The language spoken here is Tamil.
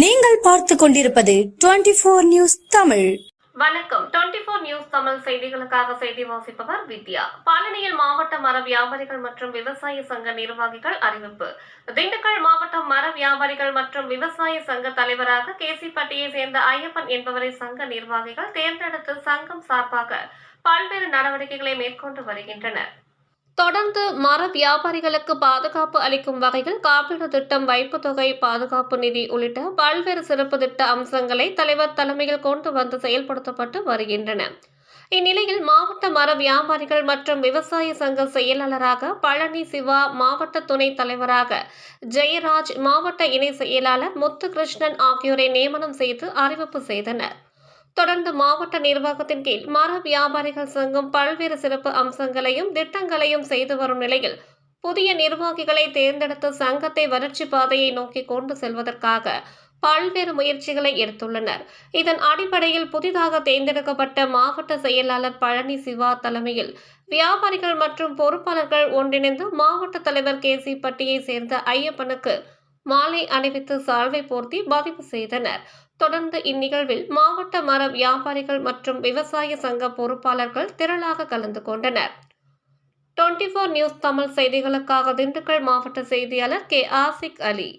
நீங்கள் பார்த்து கொண்டிருப்பது டுவெண்டி போர் நியூஸ் தமிழ். வணக்கம். 24 நியூஸ் தமிழ் செய்திகளுக்காக செய்தி வாசிப்பவர் வித்யா. பழனியில் மாவட்ட மர வியாபாரிகள் மற்றும் விவசாய சங்க நிர்வாகிகள் அறிவிப்பு. திண்டுக்கல் மாவட்ட மர வியாபாரிகள் மற்றும் விவசாய சங்க தலைவராக கேசிப்பட்டியை சேர்ந்த ஐயப்பன் என்பவரை சங்க நிர்வாகிகள் தேர்ந்தெடுத்து சங்கம் சார்பாக பல்வேறு நடவடிக்கைகளை மேற்கொண்டு வருகின்றனர். தொடர்ந்து மர வியாபாரிகளுக்கு பாதுகாப்பு அளிக்கும் வகையில் காப்பீடு திட்டம் வைப்பு தொகை பாதுகாப்பு நிதி உள்ளிட்ட பல்வேறு சிறப்பு திட்ட அம்சங்களை தலைவர் தலைமையில் கொண்டு வந்து செயல்படுத்தப்பட்டு வருகின்றன. இந்நிலையில் மாவட்ட மர வியாபாரிகள் மற்றும் விவசாய சங்க செயலாளராக பழனி சிவா மாவட்ட துணைத் தலைவராக ஜெயராஜ் மாவட்ட இணை செயலாளர் முத்துகிருஷ்ணன் ஆகியோரை நியமனம் செய்து அறிவிப்பு செய்தனர். தொடர்ந்து மாவட்ட நிர்வாகத்தின் கீழ் மர வியாபாரிகள் சங்கம் பல்வேறு சிறப்பு அம்சங்களையும் திட்டங்களையும் செய்து வரும் நிலையில் புதிய நிர்வாகிகளை தேர்ந்தெடுத்து சங்கத்தை வளர்ச்சி பாதையை நோக்கி கொண்டு செல்வதற்காக பல்வேறு முயற்சிகளை எடுத்துள்ளனர். இதன் அடிப்படையில் புதிதாக தேர்ந்தெடுக்கப்பட்ட மாவட்ட செயலாளர் பழனி சிவா தலைமையில் வியாபாரிகள் மற்றும் பொறுப்பாளர்கள் ஒன்றிணைந்து மாவட்ட தலைவர் கே சி பட்டியை சேர்ந்த ஐயப்பனுக்கு மாலை அணிவித்து சால்வை போர்த்தி பதிவு செய்தனர். தொடர்ந்து இந்நிகழ்வில் மாவட்ட மர வியாபாரிகள் மற்றும் விவசாய சங்க பொறுப்பாளர்கள் திரளாக கலந்து கொண்டனர். டுவெண்டி நியூஸ் தமிழ் செய்திகளுக்காக திண்டுக்கல் மாவட்ட செய்தியாளர் கே ஆசிக் அலி.